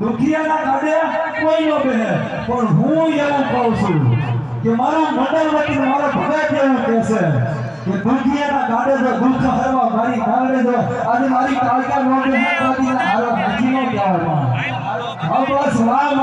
દુખિયાના કાઢે કોઈ નો બે પણ હું એવું કહું છું કે મારું મંડળ વતી મારા ભગત એવું કહેશે કે દુખિયાના કાઢે જો દુઃખ હરવા, મારી કાઢે જો આજે મારી કાળકા નો બે હાથ હારો હાજી નો કહેવામાં હા બસ રામ